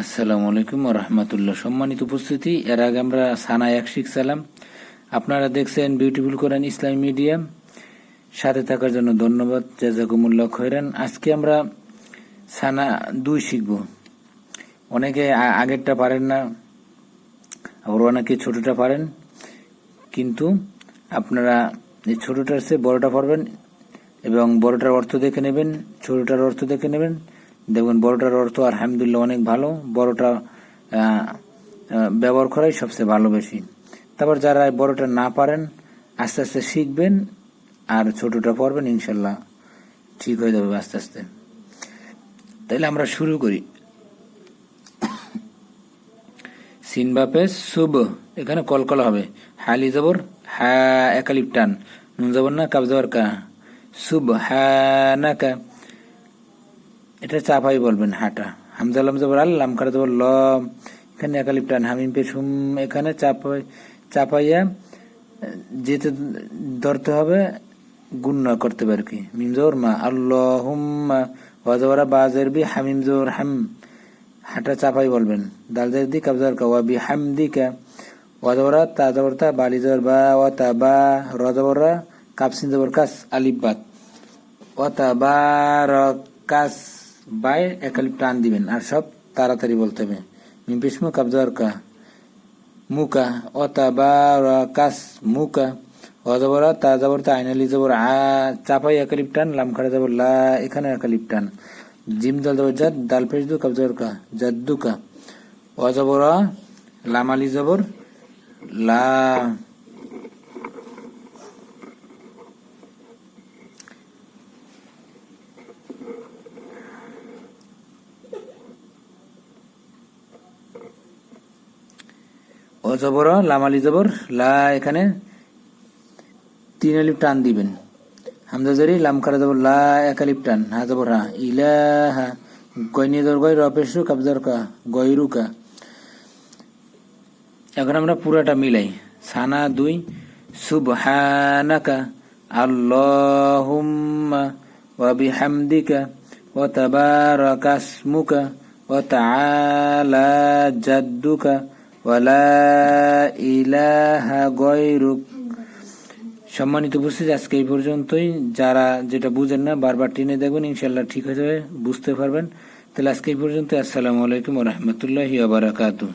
আসসালামু আলাইকুম রহমতুল্লাহ। সম্মানিত উপস্থিতি, এর আগে আমরা সানা এক শিখছিলাম আপনারা দেখছেন বিউটিফুল কোরআন ইসলামী মিডিয়া। সাথে থাকার জন্য ধন্যবাদ, জাজাকুমুল্লাহ খৈরান। আজকে আমরা সানা দুই শিখব। অনেকে আগেরটা পারেন না, আবার অনেকে ছোটটা পারেন। কিন্তু আপনারা এই ছোটটার চেয়ে বড়টা পারবেন এবং বড়টার অর্থ দেখে নেবেন, ছোটটার অর্থ দেখে নেবেন। দেখবেন বড়টার অর্থ আলহামদুলিল্লাহ অনেক ভালো, বড়টা ব্যবহার করাই সবচেয়ে ভালো বেশি। তারপর যারা বড়টা না পারেন, আস্তে আস্তে শিখবেন আর ছোটটা পড়বেন, ইনশাল্লাহ ঠিক হয়ে যাবে আস্তে আস্তে। তাইলে আমরা শুরু করি। সিনবাপে শুভ এখানে কলকলা হবে। হালি জবর, হা একালিপ টান নুন জবর না কাব জবর কা। শুভ হা, না, কা। এটা চাপাই বলবেন, হাটা। হামজালাম জবর আল্লাম কারা জবর ল এখানে একালিপ টান, হামিম পে সুম, এখানে চাপাই, চাপাইয়া, যেতে ধরতে হবে, গুণ করতে পারে কি? মিম জোর মা, আল্লাহুম্মা, ওয়াজওয়ারা বাজের বি হামিম জোর হাম। হাটা চাপাই বলবেন। দাল জের দি কাবজার কা, ওয়া বি হামদিকা ওয়াজওয়ারা, তা জবর তা, বালি জবর বা, ওয়া তা বা, র কাপসিন জবর কাস, আলিফ বাত ওয়া তা বা কাস। বাই একালিপ টান দিবেন, আর সব তাড়াতাড়ি বলতে হবে। মিম পিসমু কাবজার কা, মুকা অতাবারাকাস মুকা, অজবরা তা জবর তা আইনালি জবর আ, চাপাই একালিপ টান লাম খাড়া জবর লা, এখানে একালিপ টান জিম দল জবর জাদ দাল পেশ দু কাব জবর কা জাদ্দুকা অজবরা, লাম আলি জবর লা অজবর, লামালি জবর, লা এখানে তিন আলিপ টান দিবেন। হামজা জরি, লাম খারা জবর, লা এক আলিপ টান। হা জবর, হা। ইলাহা গয়নি জবর গয় রপেশু কাবজর কা। গয়রুকা এখন আমরা পুরাটা মিলাই। সানা দুই, সুবহানাকা, আল্লাহুম্মা ওয়া বিহামদিকা ওয়া তাবারাকা ইসমুকা ওয়া তাআলা জাদ্দুকা ওয়া লা ইলাহা গয়রুক। সম্মানিত উপস্থিত, আজকে এই পর্যন্তই। যারা যেটা বুঝেন না, বারবার টেনে দেখবেন ইনশাল্লাহ ঠিক হয়ে যাবে, বুঝতে পারবেন। তাহলে আজকে এই পর্যন্ত আসসালামু আলাইকুম রহমতুল্লাহ বারাকাতু